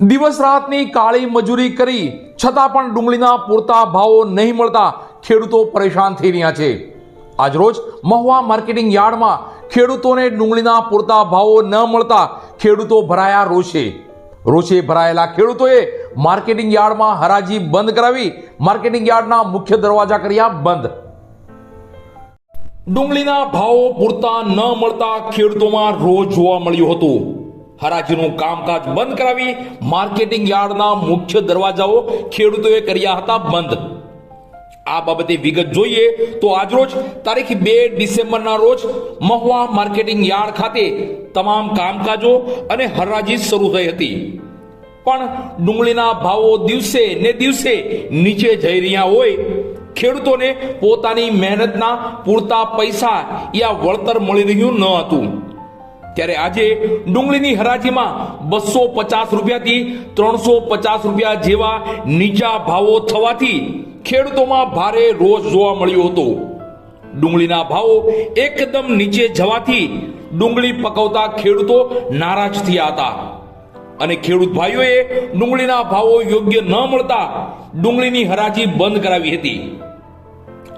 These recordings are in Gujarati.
દિવસ રાતની કાળી મજૂરી કરી, છતાં પણ ડુંગળીના પૂરતા ભાવો નહીં મળતા ખેડૂતો પરેશાન થઈ રહ્યા છે. આજરોજ મહુવા માર્કેટિંગ યાર્ડમાં ખેડૂતોને ડુંગળીના પૂરતા ભાવો ન મળતા ખેડૂતો ભરાયા રોષે. રોષે ભરાયેલા ખેડૂતોએ માર્કેટિંગ યાર્ડમાં હરાજી બંધ કરાવી માર્કેટિંગ યાર્ડના મુખ્ય દરવાજા કર્યા બંધ. ડુંગળીના ભાવો પૂરતા ન મળતા ખેડૂતોમાં રોજ જોવા મળ્યું હતું. હરાજીનું કામકાજ બંધ કરાવી માર્કેટિંગ યાર્ડના મુખ્ય દરવાજાઓ ખેડૂતોએ કર્યા હતા બંધ. આ બાબતે વિગત જોઈએ તો આજરોજ તારીખ બે ડિસેમ્બરના રોજ મહુવા માર્કેટિંગ યાર્ડ ખાતે તમામ કામકાજો અને હરાજી શરૂ થઈ હતી. પણ ડુંગળીના ભાવો દિવસે ને દિવસે નીચે જઈ રહ્યા હોય, ખેડૂતોને પોતાની મહેનતના પૂરતા પૈસા યા વળતર મળી રહ્યું ન હતું. ત્યારે આજે ડુંગળીની હરાજીમાં બસો પચાસ રૂપિયાથી ત્રણસો પચાસ રૂપિયા જેવા નીચા ભાવો થવાથી ખેડૂતોમાં ભારે રોષ જોવા મળ્યો હતો. ડુંગળીના ભાવો એકદમ નીચે જવાથી ડુંગળી પકવતા ખેડૂતો નારાજ થયા હતા. અને ખેડૂત ભાઈઓએ ડુંગળીના ભાવો યોગ્ય ન મળતા ડુંગળીની હરાજી બંધ કરાવી હતી.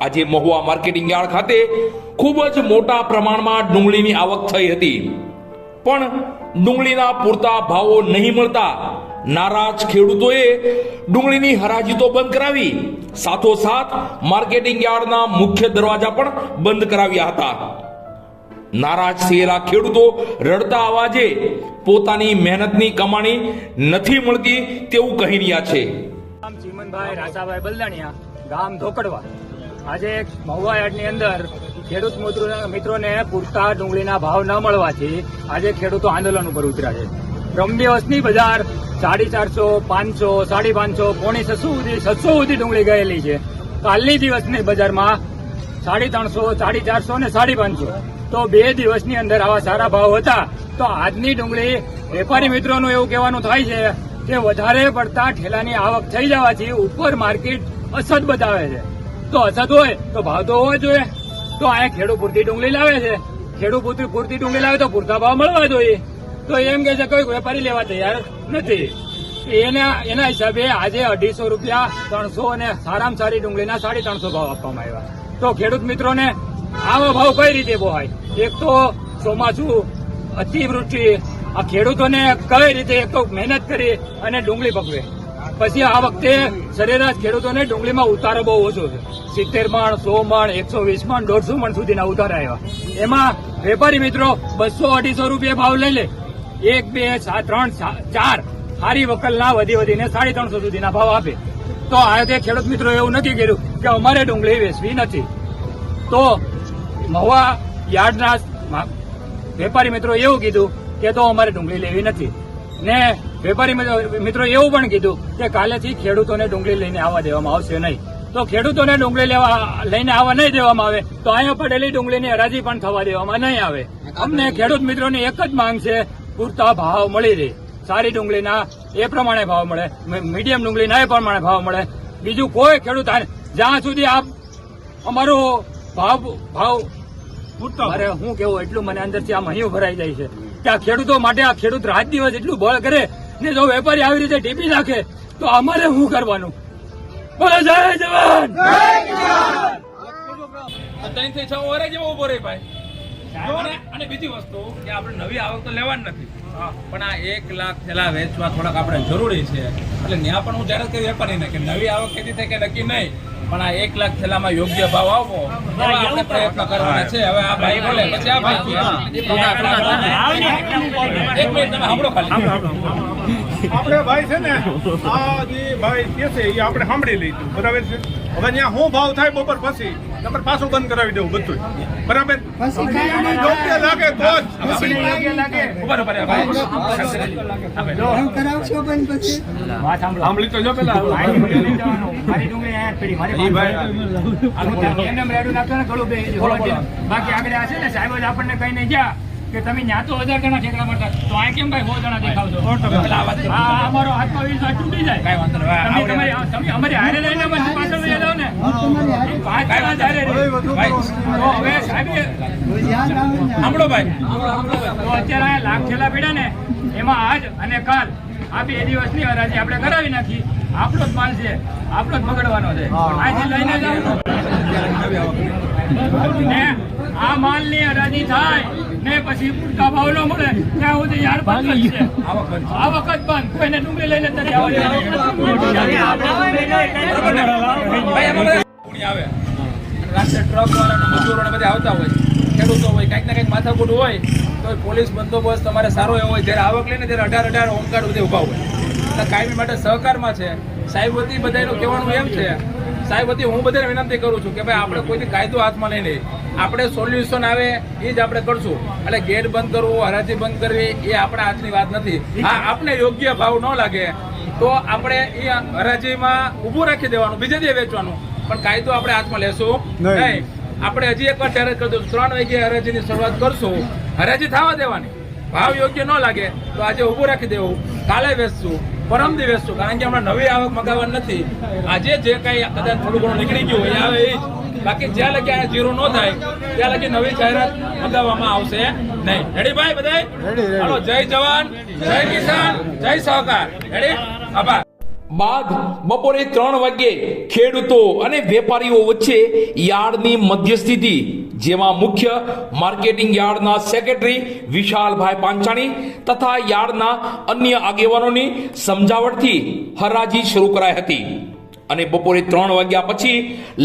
આજે મહુવા માર્કેટિંગ યાર્ડ ખાતે ખૂબ જ મોટા પ્રમાણમાં ડુંગળીની આવક થઈ હતી. પણ ડુંગળીના પૂરતા ભાવો નહીં મળતા. નારાજ ખેડૂતોએ ડુંગળીની હરાજી તો બંધ કરાવી. સાથોસાથ માર્કેટિંગ યાર્ડના મુખ્ય દરવાજા પણ બંધ કરાવ્યા હતા. નારાજ થયેલા ખેડૂતો રડતા અવાજે પોતાની મહેનતની કમાણી નથી મળતી તેવું કહી રહ્યા છે. નામ ચીમનભાઈ રાસાભાઈ બલદાણિયા, ગામ ધોકડવા. આજે મહુવા યાર્ડની અંદર ખેડૂત મિત્રો- મિત્રોને પૂરતા ડુંગળીના ભાવ ન મળવાથી આજે ખેડૂતો આંદોલન ઉપર ઉતર્યા છે. પ્રમ બજાર સાડી ચારસો, પાંચસો, સાડી પાંચસો, પોણી છસો સુધી છસો સુધી ડુંગળી ગયેલી છે. કાલની દિવસની બજારમાં સાડી ત્રણસો, સાડી ચારસો ને સાડી પાંચસો. તો બે દિવસની અંદર આવા સારા ભાવ હતા. તો આજની ડુંગળી વેપારી મિત્રોનું એવું કહેવાનું થાય છે કે વધારે પડતા ઠેલાની આવક થઈ જવાથી ઉપર માર્કેટ અસદ બતાવે છે. તો અસદ હોય તો ભાવ તો હોવો જોઈએ. તો અહીંયા ખેડૂત પૂરતી ડુંગળી લાવે છે. ખેડૂત પૂરતી પૂરતી ડુંગળી લાવે તો પૂરતા ભાવ મળવા જોઈએ. તો એમ કે છે કોઈ વેપારી લેવા તૈયાર નથી. એના એના હિસાબે આજે અઢીસો રૂપિયા ત્રણસો અને સારામાં સારી ડુંગળીના સાડી ત્રણસો ભાવ આપવામાં આવ્યા. તો ખેડૂત મિત્રોને આવા ભાવ કઈ રીતે બોહાય? એક તો ચોમાસું અતિવૃષ્ટિ. આ ખેડૂતોને કઈ રીતે એક તો મહેનત કરી અને ડુંગળી પકવે. પછી આ વખતે સરેરાશ ખેડૂતોને ડુંગળીમાં ઉતારો બહુ ઓછો છે. સિત્તેર મણ સો મણ એકસો વીસ મણ દોઢસો મણ સુધીના ઉતારા આવ્યા. એમાં વેપારી મિત્રો બસો અઢીસો રૂપિયા ભાવ લઈ લે. એક, બે ત્રણ ચાર હારી વકલના વધી વધીને સાડી ત્રણસો સુધીના ભાવ આપે. તો આ તે ખેડૂત મિત્રો એવું નક્કી કર્યું કે અમારે ડુંગળી વેચવી નથી. તો મહુવા યાર્ડના વેપારી મિત્રો એવું કીધું કે તો અમારે ડુંગળી લેવી નથી. ને વેપારી મિત્રો- મિત્રો એવું પણ કીધું કે કાલેથી ખેડૂતોને ડુંગળી લઈને આવવા દેવામાં આવશે નહીં. તો ખેડૂતોને ડુંગળી લેવા લઈને આવવા નહીં દેવામાં આવે તો અહીંયા પડેલી ડુંગળીની હરાજી પણ થવા દેવામાં નહીં આવે. અમને ખેડૂત મિત્રોની એક જ માંગ છે પૂરતા ભાવ મળી રહે. સારી ડુંગળીના એ પ્રમાણે ભાવ મળે મીડિયમ ડુંગળીના એ પ્રમાણે ભાવ મળે. બીજું કોઈ ખેડૂત જ્યાં સુધી આપ અમારો ભાવ ભાવ અરે હું કેવું એટલું મને અંદરથી આમ અહીં ભરાઈ જાય છે. કે આ ખેડૂતો માટે આ ખેડૂત રાત દિવસ એટલું બળ કરે ને જો વેપારી આવી રીતે ટીપી નાખે તો અમારે શું કરવાનું? બોલો જય જવાન! ત્રણથી છ ઓરે જેવો ઊભો રહે ભાઈ. અને બીજી વસ્તુ કે આપણે નવી આવક તો લેવાની નથી. પણ આ એક લાખ થેલા વેચવા થોડાક આપણે જરૂરી છે. એટલે ત્યાં પણ હું જાહેરાત કરી વેપારીને કે નવી આવક કેટલી થાય કે નક્કી નહીં પણ આ એક લાખ થેલામાં યોગ્ય ભાવ આવવો આપણે પ્રયત્ન કરવાના છે. હવે આ ભાઈ બોલે પછી આ ભાઈ એક મિનિટ તમે સાંભળો ખાલી. આપણે ભાઈ છે ને આ જે ભાઈ કે છે એ આપણે સાંભળી લઈશું બરાબર છે? હવે ત્યાં હું ભાવ થાય બપોર પછી. નંબર પાછું બંધ કરાવી દેવું બધું. બરાબર? યોગ્ય લાગે તો જ. ઊભા સાંભળો. તો પેલા. બાકી આગળ આ છે ને સાહેબ આપણને કઈ નહીં ગયા. કે તમે ન્યા તો હજાર જણા ઠેકડા મળતા તો આ કેમ ભાઈ સો જણા દેખાવ છો અમારો આત્મવિશ્વાસ તૂટી જાય. કઈ વાંધો નહીં. તમે તમારી તમે અમારી હારે લઈને પછી પાછળ લઈ જાવ ને. હવે સાહેબ સાંભળો ભાઈ. તો અત્યારે આ લાખ છેલ્લા પીડા ને એમાં આજ અને કાલ આ બે દિવસની હરાજી આપણે કરાવી નાખી. આપણો જ માલ છે આપણો જ પકડવાનો છે અહીંથી લઈને જવાનું ને આ માલની હરાજી થાય ને પછી પૂરતા ભાવ ન મળે ત્યાં સુધી યાર બંધ છે આ વખત બંધ કોઈને ડુંગળી લઈને તરી આવે રાત્રે ટ્રક વાળા મજૂરો બધા આવતા હોય ખેડૂતો હોય કંઈક ને કંઈક માથાકૂટ હોય તો પોલીસ બંદોબસ્ત તમારે સારો એવો હોય જ્યારે આવક લઈને ત્યારે અઢાર અઢાર હોમગાર્ડ બધે ઊભા હોય કાયમી માટે સહકારમાં છે. સાહેબ વતી બધાનું કહેવાનું એમ છે. સાહેબ વતી હું બધાને વિનંતી કરું છું કે ભાઈ આપણે કોઈથી કાયદો હાથમાં લઈને આપણે સોલ્યુશન આવે એ જ આપણે કરશું. એટલે ગેટ બંધ કરવું હરાજી બંધ કરવી એ આપણા હાથની વાત નથી. હા આપણે યોગ્ય ભાવ ન લાગે તો આપણે એ હરાજીમાં ઊભું રાખી દેવાનું બીજે દે વેચવાનું. પણ કાયદો આપણે હાથમાં લેશું નહીં. આપણે હજી એકવાર જાહેરાત કરી દઉં ત્રણ વાગે હરાજીની શરૂઆત કરશું. હરાજી થવા દેવાની. ભાવ યોગ્ય ન લાગે તો આજે ઊભું રાખી દેવું. કાલે વેચશું. પરમદી છું. કારણ કે હમણાં નવી આવક મગાવવાની નથી. આજે જે કઈ કદાચ થોડું ઘણું નીકળી ગયું હોય આવે એ જ. બાકી જ્યાં લગી આ જીરો ન થાય ત્યાં લગી નવી જાહેરાત મગાવવામાં આવશે નહીં. રેડી ભાઈ બધાય? હાલો જય જવાન જય કિસાન જય સહકાર રેડી આભાર. બાદ બપોરે ત્રણ વાગ્યે ખેડૂતો અને વેપારીઓ વચ્ચે યાર્ડની મધ્યસ્થિતિ, જેમાં મુખ્ય માર્કેટિંગ યાર્ડના સેક્રેટરી વિશાલભાઈ પાંચાણી તથા યાર્ડના અન્ય આગેવાનોની સમજાવટથી હરાજી શરૂ કરાઈ હતી. અને બપોરે ત્રણ વાગ્યા પછી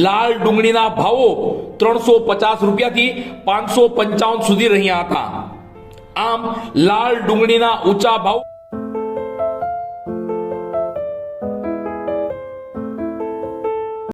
લાલ ડુંગળીના ભાવો ત્રણસો પચાસ રૂપિયાથી પાંચસો પંચાવન સુધી રહ્યા હતા. આમ લાલ ડુંગળીના ઊંચા ભાવ